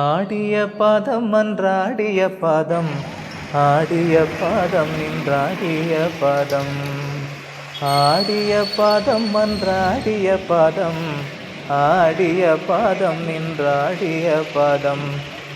ஆடிய பாதம் அன்றாடிய பாதம் ஆடிய பாதம் நின்றாடிய பாதம் ஆடிய பாதம் அன்றாடிய பாதம் ஆடிய பாதம் நின்றாடிய பாதம்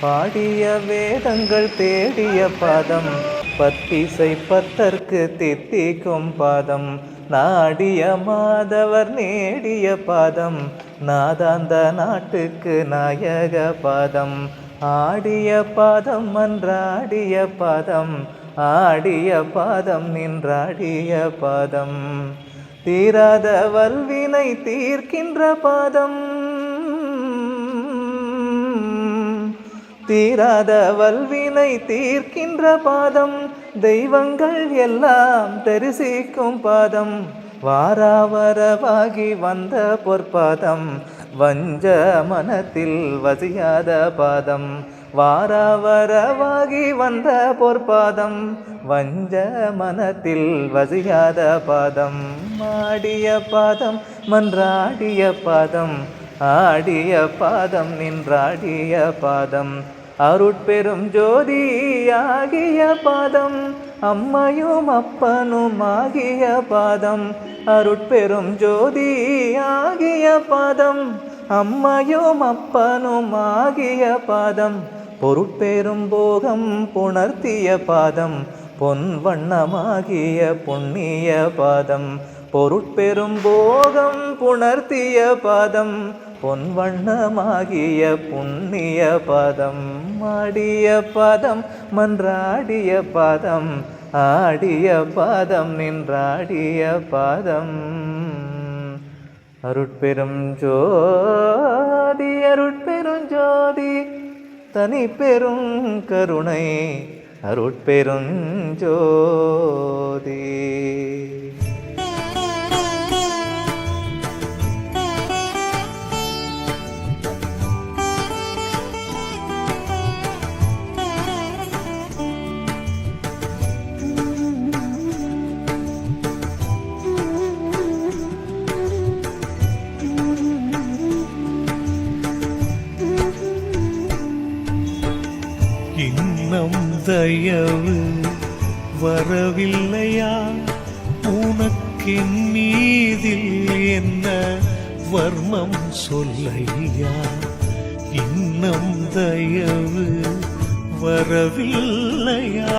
பாடிய வேதங்கள் தேடிய பாதம் பத்திசை பத்தற்கு தித்திக்கும் பாதம் நாடிய மாதவர் நேடிய பாதம் நாதாந்த நாட்டுக்கு நாயக பாதம். ஆடிய பாதம் மன்றாடிய பாதம். ஆடிய பாதம் நின்றாடிய பாதம். தீராத வல்வினை தீர்க்கின்ற பாதம். தீராத வல்வினை தீர்க்கின்ற பாதம். தெய்வங்கள் எல்லாம் தரிசிக்கும் பாதம். வாராவரவாகி வந்த பொற்பாதம் வஞ்ச மனத்தில் வசியாத பாதம். வாராவரவாகி வந்த பொற்பாதம் வஞ்ச மனத்தில் வசியாத பாதம். ஆடிய பாதம் மன்றாடிய பாதம் ஆடிய பாதம் நின்றாடிய பாதம். அருட்பெரும் ஜோதி ஆகிய பாதம் அம்மையும் அப்பனும் ஆகிய பாதம் அருட்பெரும் ஜோதி ஆகிய பாதம் அம்மையும் அப்பனும் ஆகிய பாதம் பொருட்பெரும் போகம் புணர்த்திய பாதம் பொன் வண்ணமாகிய புண்ணிய பாதம் பொருட்பெரும் போகம் புணர்த்திய பாதம் பொன் வண்ணமாகிய புண்ணிய பதம் ஆடிய பதம் மன்றாடிய பதம் ஆடிய பாதம் நின்றாடிய பாதம். அருட்பெரும் ஜோதி அருட்பெரும் ஜோதி தனி பெரும் கருணை அருட்பெரும் ஜோதி. இன்னும் தயவு வரவில்லையா? உனக்கென் மீதில் என்ன வர்மம் சொல்லையா? இன்னம் தயவு வரவில்லையா?